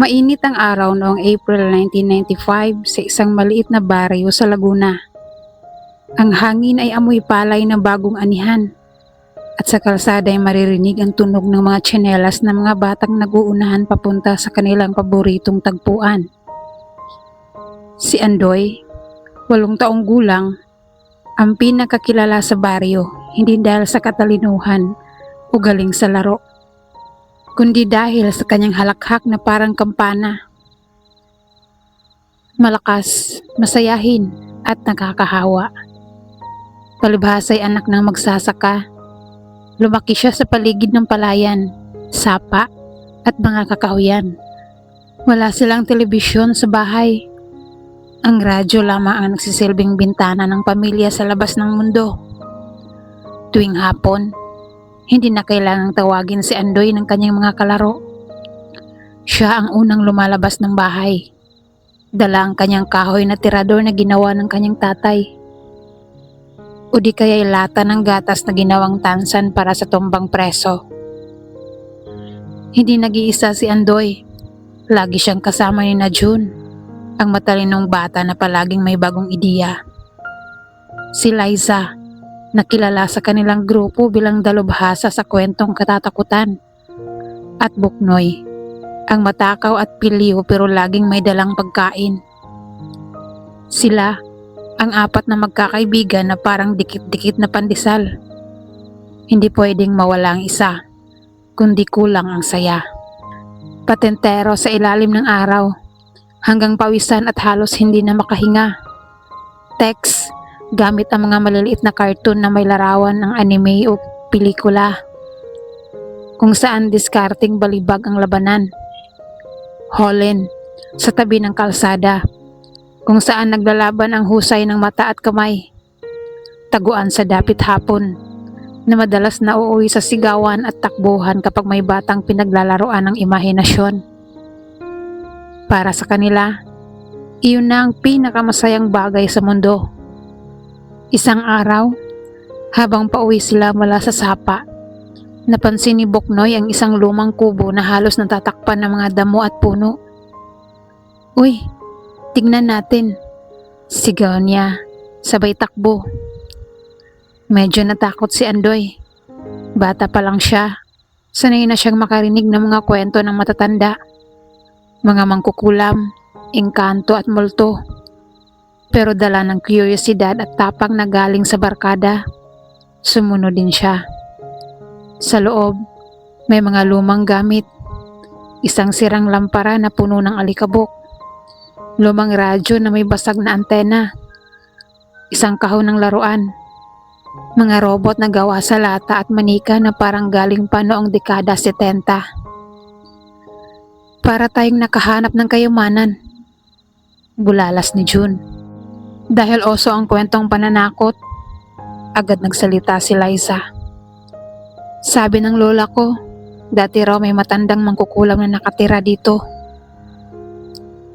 Mainit ang araw noong April 1995 sa isang maliit na baryo sa Laguna. Ang hangin ay amoy palay na bagong anihan at sa kalsada ay maririnig ang tunog ng mga tsinelas ng mga batang naguunahan papunta sa kanilang paboritong tagpuan. Si Andoy, walong taong gulang, ang pinakakilala sa baryo hindi dahil sa katalinuhan o galing sa laro kundi dahil sa kanyang halakhak na parang kampana. Malakas, masayahin at nakakahawa. Palibhas ay anak ng magsasaka. Lumaki siya sa paligid ng palayan, sapa at mga kakahuyan. Wala silang telebisyon sa bahay. Ang radyo lamang ang nagsisilbing bintana ng pamilya sa labas ng mundo. Tuwing hapon, hindi na kailangang tawagin si Andoy ng kanyang mga kalaro. Siya ang unang lumalabas ng bahay. Dala ang kanyang kahoy na tirador na ginawa ng kanyang tatay. O di kaya'y lata ng gatas na ginawang tansan para sa tumbang preso. Hindi nag-iisa si Andoy. Lagi siyang kasama ni na June, ang matalinong bata na palaging may bagong ideya. Si Liza, nakilala sa kanilang grupo bilang dalubhasa sa kwentong katatakutan. At Buknoy, ang matakaw at piliw pero laging may dalang pagkain. Sila, ang apat na magkakaibigan na parang dikit-dikit na pandesal. Hindi pwedeng mawala ang isa, kundi kulang ang saya. Patentero sa ilalim ng araw, hanggang pawisan at halos hindi na makahinga. Text, gamit ang mga maliliit na cartoon na may larawan ng anime o pelikula kung saan diskarting balibag ang labanan. Holland, sa tabi ng kalsada, kung saan naglalaban ang husay ng mata at kamay. Taguan sa dapit hapon, na madalas na uuwi sa sigawan at takbuhan kapag may batang pinaglalaroan ng imahinasyon. Para sa kanila, iyon na ang pinakamasayang bagay sa mundo. Isang araw, habang pauwi sila mula sa sapa, napansin ni Boknoy ang isang lumang kubo na halos natatakpan ng mga damo at puno. Uy, tignan natin. Sigaw niya, sabay takbo. Medyo natakot si Andoy. Bata pa lang siya. Sanay na siyang makarinig ng mga kwento ng matatanda. Mga mangkukulam, engkanto at multo pero dala ng kuryosidad at tapang na galing sa barkada. Sumunod din siya. Sa loob, may mga lumang gamit. Isang sirang lampara na puno ng alikabok. Lumang radyo na may basag na antena. Isang kahon ng laruan. Mga robot na gawa sa lata at manika na parang galing pa noong dekada 70. Para tayong nakahanap ng kayamanan. Bulalas ni June. Dahil oso ang kwentong pananakot, agad nagsalita si Liza. Sabi ng lola ko, dati raw may matandang mangkukulam na nakatira dito.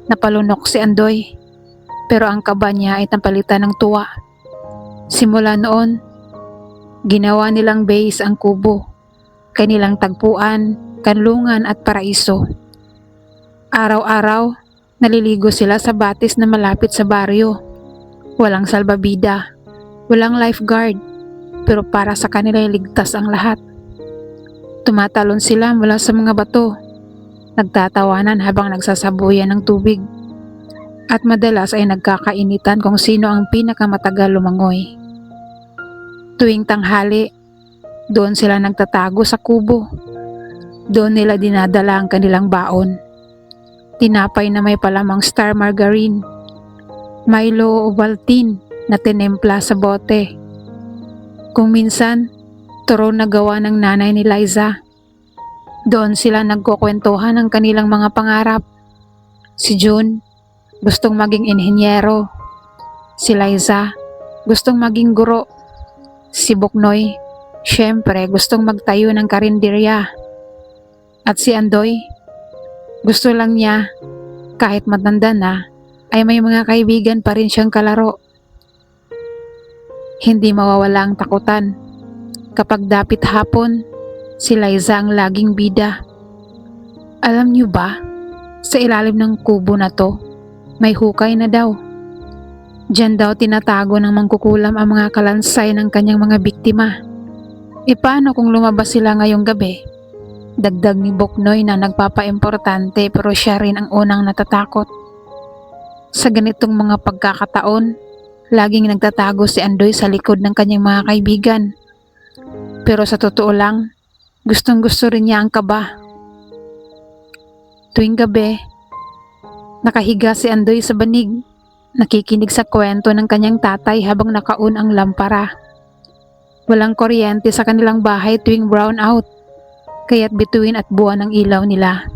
Napalunok si Andoy, pero ang kaba niya ay tampalitan ng tuwa. Simula noon, ginawa nilang base ang kubo, kanilang tagpuan, kanlungan at paraiso. Araw-araw, naliligo sila sa batis na malapit sa baryo Walang salbabida, walang lifeguard, pero para sa kanila ay ligtas ang lahat. Tumatalon sila mula sa mga bato, nagtatawanan habang nagsasabuyan ng tubig, at madalas ay nagkakainitan kung sino ang pinakamatagal lumangoy. Tuwing tanghali, doon sila nagtatago sa kubo. Doon nila dinadala ang kanilang baon. Tinapay na may palamang star margarine Milo Ovaltine na tinempla sa bote. Kung minsan, turo na gawa ng nanay ni Liza. Doon sila nagkukwentuhan ng kanilang mga pangarap. Si June, gustong maging inhenyero. Si Liza, gustong maging guro. Si Buknoy, syempre gustong magtayo ng karinderya. At si Andoy, gusto lang niya, kahit matanda na, ay may mga kaibigan pa rin siyang kalaro. Hindi mawawala ang takutan. Kapag dapit hapon, si Liza ang laging bida. Alam niyo ba, sa ilalim ng kubo na to, may hukay na daw. Diyan daw tinatago ng mangkukulam ang mga kalansay ng kanyang mga biktima. E paano kung lumabas sila ngayong gabi? Dagdag ni Boknoy na nagpapaimportante pero siya rin ang unang natatakot. Sa ganitong mga pagkakataon, laging nagtatago si Andoy sa likod ng kanyang mga kaibigan. Pero sa totoo lang, gustong gusto rin niya ang kaba. Tuwing gabi, nakahiga si Andoy sa banig, nakikinig sa kwento ng kanyang tatay habang nakaun ang lampara. Walang kuryente sa kanilang bahay tuwing brown out, kaya't bituin at buwan ang ilaw nila.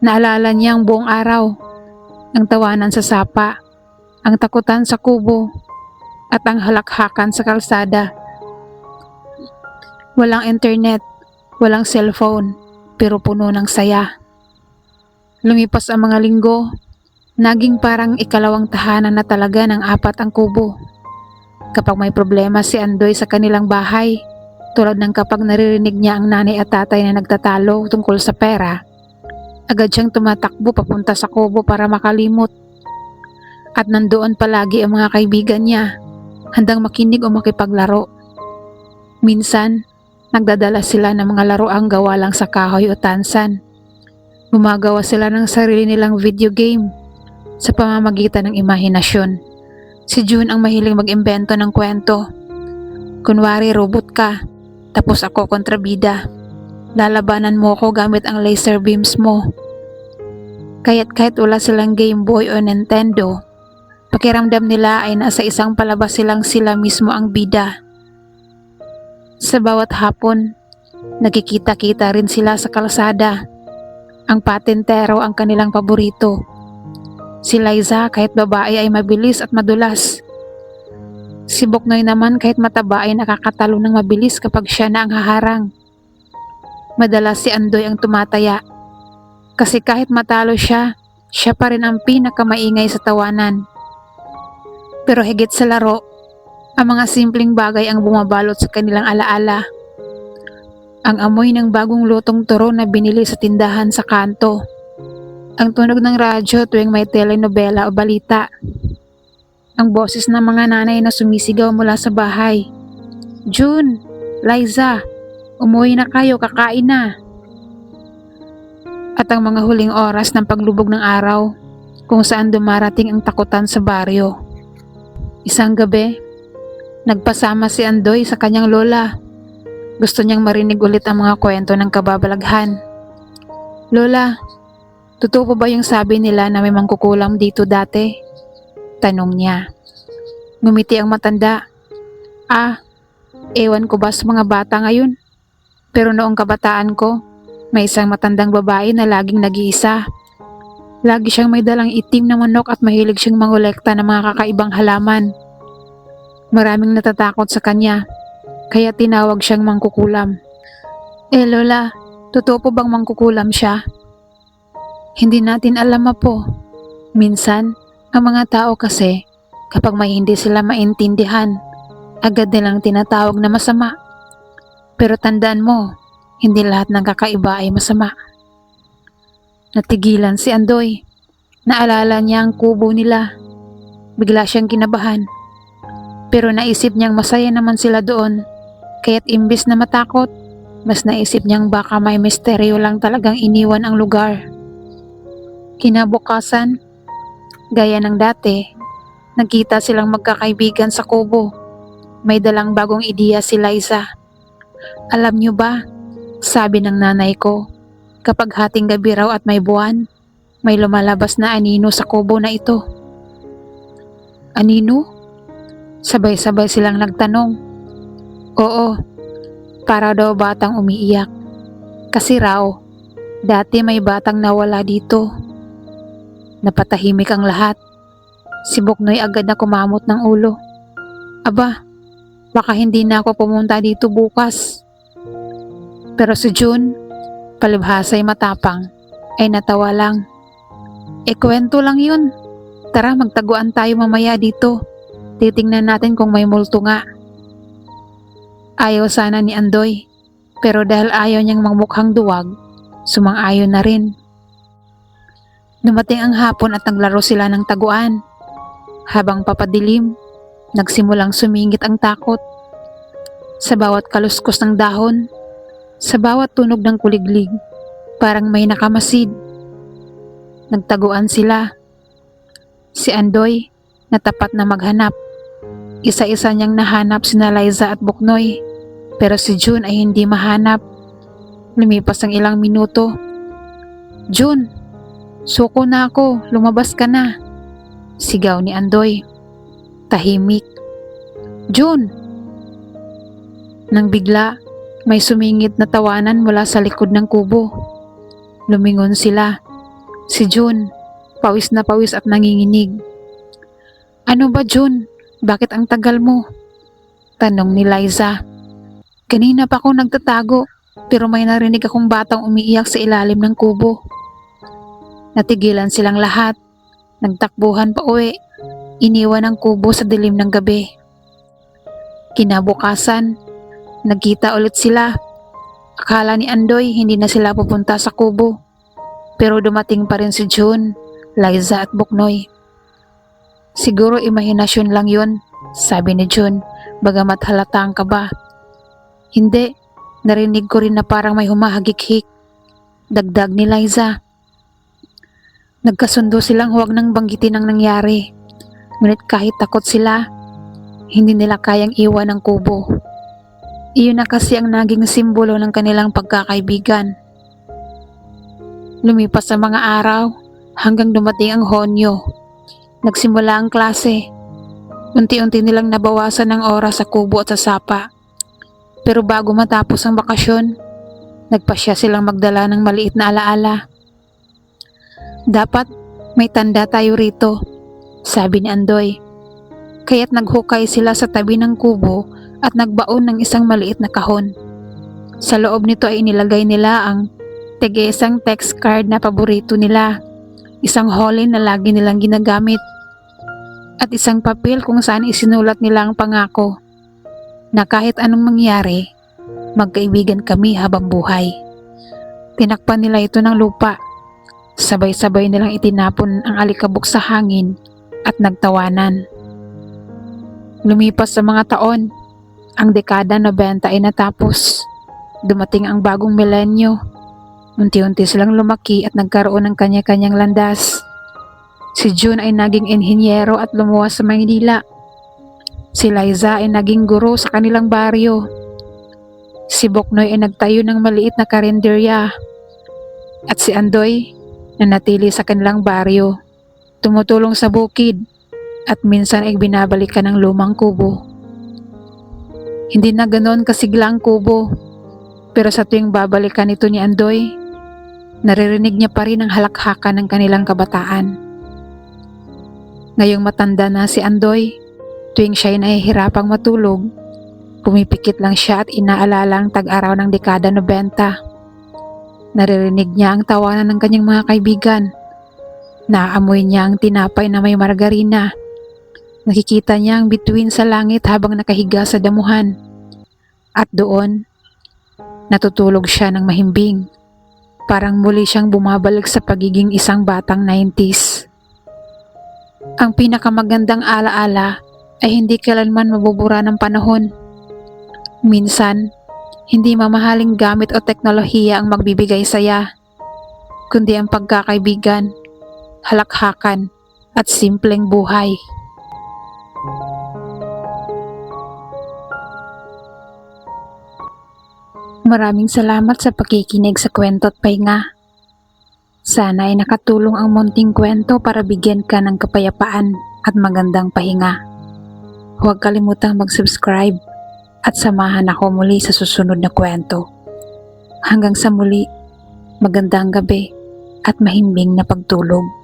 Naalala niya ang buong araw, ang tawanan sa sapa, ang takutan sa kubo, at ang halakhakan sa kalsada. Walang internet, walang cellphone, pero puno ng saya. Lumipas ang mga linggo, naging parang ikalawang tahanan na talaga ng apat ang kubo. Kapag may problema si Andoy sa kanilang bahay, tulad ng kapag naririnig niya ang nanay at tatay na nagtatalo tungkol sa pera, agad siyang tumatakbo papunta sa kubo para makalimot. At nandoon palagi ang mga kaibigan niya, handang makinig o makipaglaro. Minsan, nagdadala sila ng mga laruang gawa lang sa kahoy o tansan. Gumagawa sila ng sarili nilang video game sa pamamagitan ng imahinasyon. Si June ang mahiling mag-imbento ng kwento. Kunwari robot ka, tapos ako kontrabida. Lalabanan mo ako gamit ang laser beams mo. Kaya't kahit wala silang Game Boy o Nintendo, pakiramdam nila ay nasa isang palabas silang sila mismo ang bida. Sa bawat hapon, nakikita-kita rin sila sa kalsada. Ang patintero ang kanilang paborito. Si Liza kahit babae ay mabilis at madulas. Si Boknoy naman kahit mataba ay nakakatalo ng mabilis kapag siya na ang haharang. Madalas si Andoy ang tumataya. Kasi kahit matalo siya, siya pa rin ang pinakamaingay sa tawanan. Pero higit sa laro, ang mga simpleng bagay ang bumabalot sa kanilang alaala. Ang amoy ng bagong lutong turon na binili sa tindahan sa kanto. Ang tunog ng radyo tuwing may telenovela o balita. Ang boses ng mga nanay na sumisigaw mula sa bahay. June, Liza, umuwi na kayo, kakain na. At ang mga huling oras ng paglubog ng araw kung saan dumarating ang takutan sa baryo. Isang gabi, nagpasama si Andoy sa kanyang lola. Gusto niyang marinig ulit ang mga kwento ng kababalaghan. Lola, totoo pa ba yung sabi nila na may mangkukulam dito dati? Tanong niya. Ngumiti ang matanda. Ah, ewan ko ba sa mga bata ngayon? Pero noong kabataan ko, may isang matandang babae na laging nag-iisa. Lagi siyang may dalang itim na manok at mahilig siyang mangolekta ng mga kakaibang halaman. Maraming natatakot sa kanya, kaya tinawag siyang mangkukulam. Eh Lola, totoo po bang mangkukulam siya? Hindi natin alam po. Minsan, ang mga tao kasi, kapag may hindi sila maintindihan, agad nilang tinatawag na masama. Pero tandaan mo, hindi lahat ng kakaiba ay masama. Natigilan si Andoy. Naalala niya ang kubo nila. Bigla siyang kinabahan. Pero naisip niyang masaya naman sila doon. Kaya't imbis na matakot, mas naisip niyang baka may misteryo lang talagang iniwan ang lugar. Kinabukasan, gaya ng dati, nagkita silang magkakaibigan sa kubo. May dalang bagong ideya si Liza. Alam niyo ba, sabi ng nanay ko, kapag hating gabi raw at may buwan, may lumalabas na anino sa kubo na ito. Anino? Sabay-sabay silang nagtanong. Oo, para daw batang umiiyak. Kasi raw, dati may batang nawala dito. Napatahimik ang lahat. Si Buknoy agad na kumamot ng ulo. Aba, baka hindi na ako pumunta dito bukas. Pero si June, palibhasa'y matapang, ay natawa lang. E kwento lang yun. Tara magtaguan tayo mamaya dito. Titingnan natin kung may multo nga. Ayaw sana ni Andoy, pero dahil ayaw niyang magmukhang duwag, sumang-ayon na rin. Dumating ang hapon at naglaro sila ng taguan. Habang papadilim, nagsimulang sumingit ang takot. Sa bawat kaluskos ng dahon, sa bawat tunog ng kuliglig, parang may nakamasid. Nagtaguan sila. Si Andoy, natapat na maghanap. Isa-isa niyang nahanap sina Liza at Buknoy, pero si June ay hindi mahanap. Lumipas ang ilang minuto. June, suko na ako, lumabas ka na. Sigaw ni Andoy. Tahimik. June! Nang bigla, may sumingit na tawanan mula sa likod ng kubo. Lumingon sila. Si June, pawis na pawis at nanginginig. Ano ba June? Bakit ang tagal mo? Tanong ni Liza. Kanina pa ako nagtatago pero may narinig akong batang umiiyak sa ilalim ng kubo. Natigilan silang lahat. Nagtakbuhan pa uwi. Iniwan ang kubo sa dilim ng gabi. Kinabukasan, nagkita ulit sila. Akala ni Andoy hindi na sila pupunta sa kubo. Pero dumating pa rin si June, Liza at Buknoy. Siguro imahinasyon lang yun, sabi ni June, bagamat halata ang kaba. Hindi, narinig ko rin na parang may humahagik-hik. Dagdag ni Liza. Nagkasundo silang huwag nang banggitin ang nangyari. Ngunit kahit takot sila, hindi nila kayang iwan ang kubo. Iyon na kasi ang naging simbolo ng kanilang pagkakaibigan. Lumipas ang mga araw hanggang dumating ang Honyo. Nagsimula ang klase. Unti-unti nilang nabawasan ng oras sa kubo at sa sapa. Pero bago matapos ang bakasyon, nagpasya silang magdala ng maliit na alaala. Dapat may tanda tayo rito, sabi ni Andoy. Kaya't naghukay sila sa tabi ng kubo at nagbaon ng isang maliit na kahon. Sa loob nito ay inilagay nila ang tege isang text card na paborito nila, isang holly na lagi nilang ginagamit, at isang papel kung saan isinulat nila ang pangako na kahit anong mangyari, magkaibigan kami habang buhay. Tinakpan nila ito ng lupa. Sabay-sabay nilang itinapon ang alikabok sa hangin at nagtawanan. Lumipas sa mga taon, ang dekada 90 ay natapos. Dumating ang bagong milenyo. Unti-unti silang lumaki at nagkaroon ng kanya-kanyang landas. Si June ay naging inhinyero at lumuwas sa Maynila. Si Liza ay naging guro sa kanilang baryo. Si Boknoy ay nagtayo ng maliit na karinderya. At si Andoy na natili sa kanilang baryo. Tumutulong sa bukid at minsan ay binabalikan ng lumang kubo. Hindi na ganoon kasigla ang kubo. Pero sa tuwing babalikan ito ni Andoy, naririnig niya pa rin ang halakhakan ng kanilang kabataan. Ngayong matanda na si Andoy, tuwing siya ay nahihirapang matulog, pumipikit lang siya at inaalala ang tag-araw ng dekada 90. Naririnig niya ang tawanan ng kanyang mga kaibigan. Naamoy niya ang tinapay na may margarina. Nakikita niya ang bituin sa langit habang nakahiga sa damuhan. At doon, natutulog siya ng mahimbing. Parang muli siyang bumabalik sa pagiging isang batang 90s. Ang pinakamagandang alaala ay hindi kailanman mabubura ng panahon. Minsan, hindi mamahaling gamit o teknolohiya ang magbibigay saya, kundi ang pagkakaibigan, halakhakan, at simpleng buhay. Maraming salamat sa pakikinig sa kwento at pahinga. Sana ay nakatulong ang munting kwento para bigyan ka ng kapayapaan at magandang pahinga. Huwag kalimutang mag-subscribe at samahan ako muli sa susunod na kwento. Hanggang sa muli, magandang gabi at mahimbing na pagtulog.